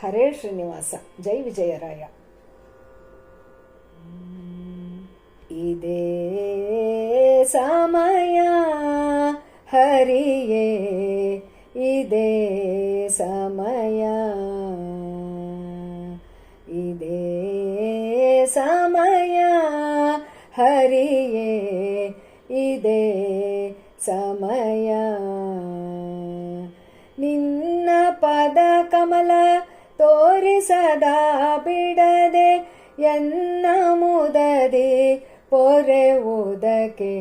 ಹರೇ ಶ್ರೀನಿವಾಸ ಜೈ ವಿಜಯರಾಯ ಇದೇ ಸಮಯ ಹರಿಯೇ ಇದೇ ಸಮಯ ಇದೇ ಸಮಯ ಹರಿಯೇ ಇದೇ ಸಮಯ ತೋರಿಸದ ಬಿಡದೆ ಎನ್ನ ಮುದದಿ ಪೊರೆವುದಕ್ಕೆ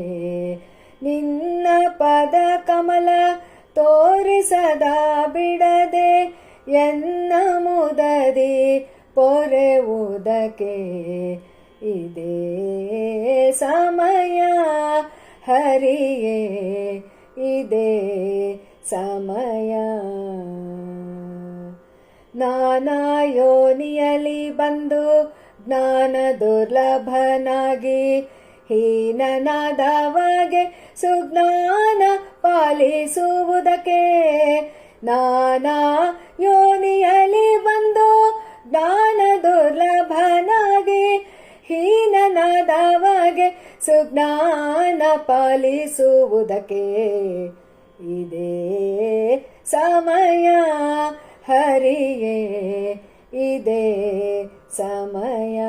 ನಿನ್ನ ಪದ ಕಮಲ ತೋರಿಸದ ಬಿಡದೆ ಎನ್ನ ಮುದದಿ ಪೊರೆವುದಕ್ಕೆ ಇದೇ ಸಮಯ ಹರಿಯೇ, ಇದೇ ಸಮಯ. ನಾನಾ ಯೋನಿಯಲಿ ಬಂದು ಜ್ಞಾನ ದುರ್ಲಭನಾಗಿ ಹೀನನಾದವಗೆ ಸುಜ್ಞಾನ ಪಾಲಿಸುವುದಕ್ಕೆ ನಾನಾ ಯೋನಿಯಲಿ ಬಂದು ಜ್ಞಾನ ದುರ್ಲಭನಾಗಿ ಹೀನನಾದವಗೆ ಸುಜ್ಞಾನ ಪಾಲಿಸುವುದಕ್ಕೆ ಇದೇ ಸಮಯ. ಹರಿಯೇ, ಇದೇ ಸಮಯ.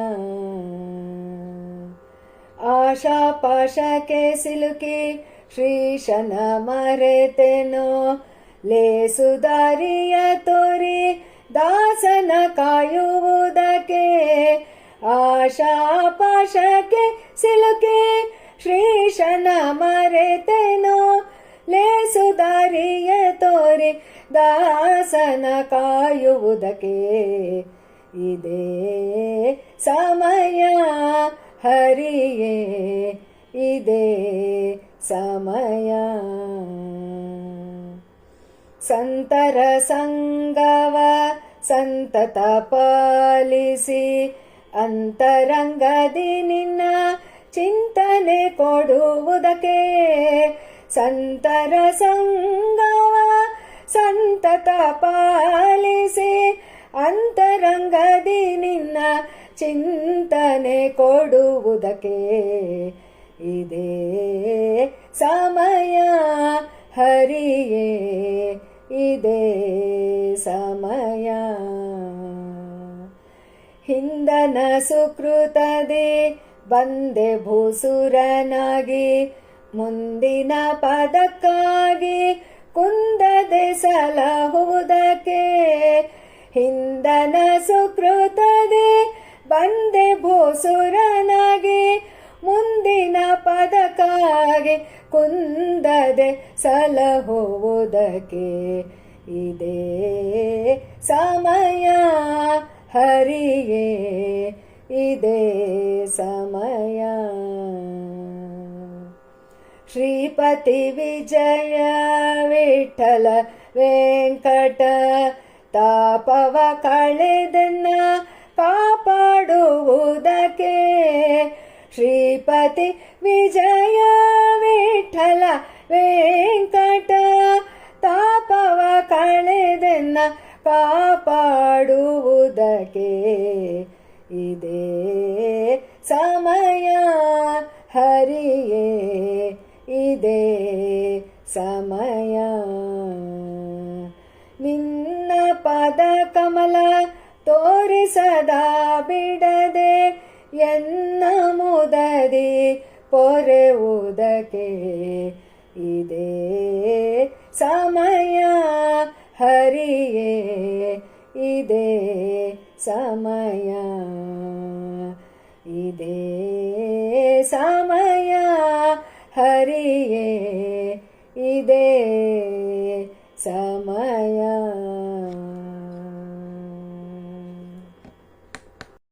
ಆಶಾಪಾಶಕ್ಕೆ ಸಿಲುಕಿ ಶ್ರೀಶನ ಮರೆತೆನೋ, ಲೇಸುದಾರಿಯ ತೋರಿ ದಾಸನ ಕಾಯುವುದಕ್ಕೆ. ಆಶಾಪಾಶಕ್ಕೆ ಸಿಲುಕಿ ಶ್ರೀಶನ ಮರೆತೆನೋ, ಲೇಸುದಾರಿಯ ತೋರಿ ದಾಸನ ಕಾಯುವುದಕ್ಕೆ ಇದೇ ಸಮಯ. ಹರಿಯೇ, ಇದೇ ಸಮಯ. ಸಂತರ ಸಂಗವ ಸಂತತ ಪಾಲಿಸಿ ಅಂತರಂಗದಿ ನಿನ್ನ ಚಿಂತನೆ ಕೊಡುವುದಕ್ಕೆ ಸಂತರ ಸಂಗವ ಸಂತತ ಪಾಲಿಸಿ ಅಂತರಂಗದಿ ನಿನ್ನ ಚಿಂತನೆ ಕೊಡುವುದಕ್ಕೆ. ಇದೇ ಸಮಯ ಹರಿಯೇ, ಇದೇ ಸಮಯ. ಹಿಂದನ ಸುಕೃತದೆ ಬಂದೆ ಭೂಸುರನಾಗಿ, ಮುಂದಿನ ಪದಕ್ಕಾಗಿ ಕುಂದದೆ ಸಲಹುವುದಕ್ಕೆ ಹಿಂದನ ಸುಕೃತದೆ ಬಂದೆ ಭೂಸುರನಾಗಿ ಮುಂದಿನ ಪದಕ್ಕಾಗಿ ಕುಂದದೆ ಸಲಹುವುದಕ್ಕೆ ಇದೇ ಸಮಯ ಹರಿಯೇ, ಇದೇ ಸಮಯ. ಶ್ರೀಪತಿ ವಿಜಯ ವಿಠಲ ವೆಂಕಟ ತಾಪವ ಕಳೆದನ್ನ ಕಾಪಾಡುವುದಕ್ಕೆ ಶ್ರೀಪತಿ ವಿಜಯ ವಿಠಲ ವೆಂಕಟ ತಾಪವ ಕಳೆದನ್ನ ಕಾಪಾಡುವುದಕ್ಕೆ ಇದೇ ಸಮಯ ಹರಿಯೇ. ಇದೇ ಸಮಯ. ನಿನ್ನ ಪದ ಕಮಲ ತೋರಿಸದ ಬಿಡದೆ ಎನ್ನ ಮುದದಿ ಪೊರೆವುದಕ್ಕೆ ಇದೇ ಸಮಯ. ಹರಿಯೇ, ಇದೇ ಸಮಯ. ಇದೇ ಸಮಯ. ಹರಿಯೇ ಇದೇ ಸಮಯ